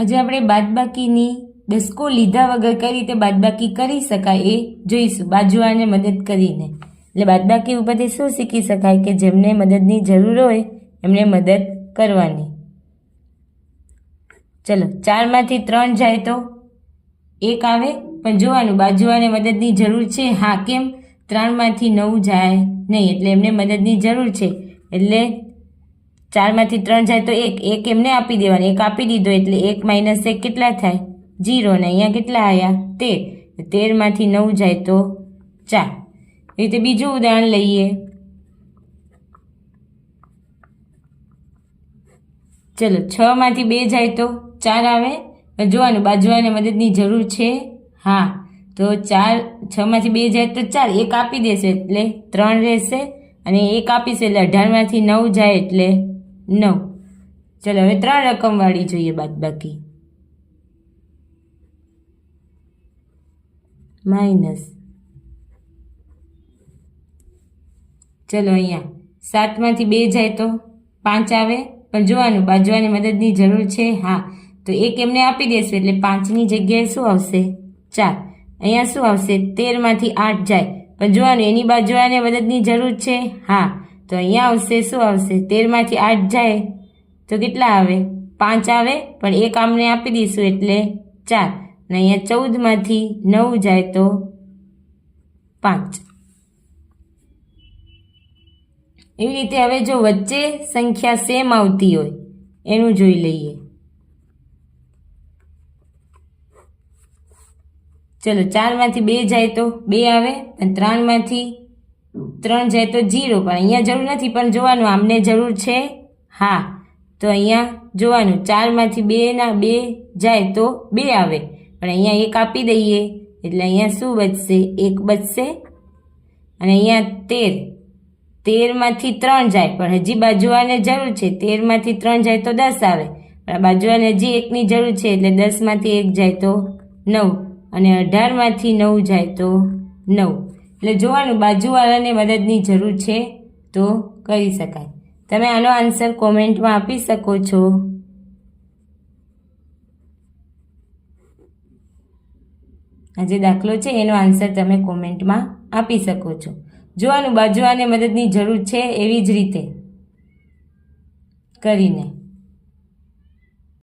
આજે આપણે બાદબાકીની દસકો લીધા વગર કઈ રીતે બાદબાકી કરી શકાય એ જોઈશું. બાજુઆને મદદ કરીને. એટલે બાદબાકી ઉપરથી શું શીખી શકાય કે જેમને મદદની જરૂર હોય, એમને મદદ કરવાની. ચલો, ચારમાંથી ત્રણ જાય તો એક આવે. પણ જોવાનું બાજુવાને મદદની જરૂર છે? હા, કેમ? ત્રણમાંથી નવ જાય નહીં, એટલે એમને મદદની જરૂર છે. એટલે ચારમાંથી ત્રણ જાય તો એક. એક એમને આપી દેવાનું. એક આપી દીધો એટલે એક માઇનસ એક કેટલા થાય? જીરો ને અહીંયા કેટલા આવ્યા તેર. તેરમાંથી નવ જાય તો ચાર. રીતે બીજું ઉદાહરણ લઈએ. ચલો છ માંથી બે જાય તો ચાર આવે. જોવાનું બાજુવાને મદદની જરૂર છે? હા. તો ચાર છ માંથી બે જાય તો ચાર. એક આપી દેશે એટલે ત્રણ રહેશે અને એક આપીશું એટલે અઢારમાંથી નવ જાય એટલે નવ. ચલો હવે ત્રણ રકમવાળી જોઈએ બાદ બાકી. માઇનસ ચલો અહીંયા. સાતમાંથી બે જાય તો પાંચ આવે. પણ જોવાનું બાજવાની મદદની જરૂર છે? હા. તો એક એમને આપી દેશું એટલે પાંચની જગ્યાએ શું આવશે? ચાર. અહીંયા શું આવશે? તેરમાંથી આઠ જાય. પણ જોવાનું, એની બાજુવાને મદદની જરૂર છે? હા. તો અહીંયા આવશે, શું આવશે? તેરમાંથી આઠ જાય, તો કેટલા આવે? પાંચ આવે, પણ એક આમને આપી દઈશું એટલે ચાર. અને અહીંયા ચૌદમાંથી નવ જાય તો પાંચ. એવી રીતે હવે જો વચ્ચે સંખ્યા સેમ આવતી હોય, એનું જોઈ લઈએ. ચલો, ચારમાંથી બે જાય તો બે આવે અને ત્રણમાંથી ત્રણ જાય તો જીરો, પણ અહીંયા જરૂર નથી, પણ જોવાનું આમને જરૂર છે. હા, તો અહીંયા જોવાનું. ચારમાંથી બેના બે જાય તો બે આવે. પણ અહીંયા એક આપી દઈએ. એટલે અહીંયા શું બચશે? એક બચશે. અને અહીંયા તેર. તેરમાંથી ત્રણ જાય, પણ હજી બાજુવાને જરૂર છે. તેરમાંથી ત્રણ જાય તો દસ આવે. પણ આ બાજુવાને હજી એકની જરૂર છે, એટલે દસમાંથી એક જાય તો નવ. અને અઢારમાંથી નવ જાય તો નવ. એટલે જોવાનું બાજુવાળાને મદદની જરૂર છે, તો કરી શકાય. તમે આનો આન્સર કોમેન્ટમાં આપી શકો છો. આ જે દાખલો છે, એનો આન્સર તમે કોમેન્ટમાં આપી શકો છો. જોવાનું બાજુવાને મદદની જરૂર છે, એવી જ રીતે કરીને.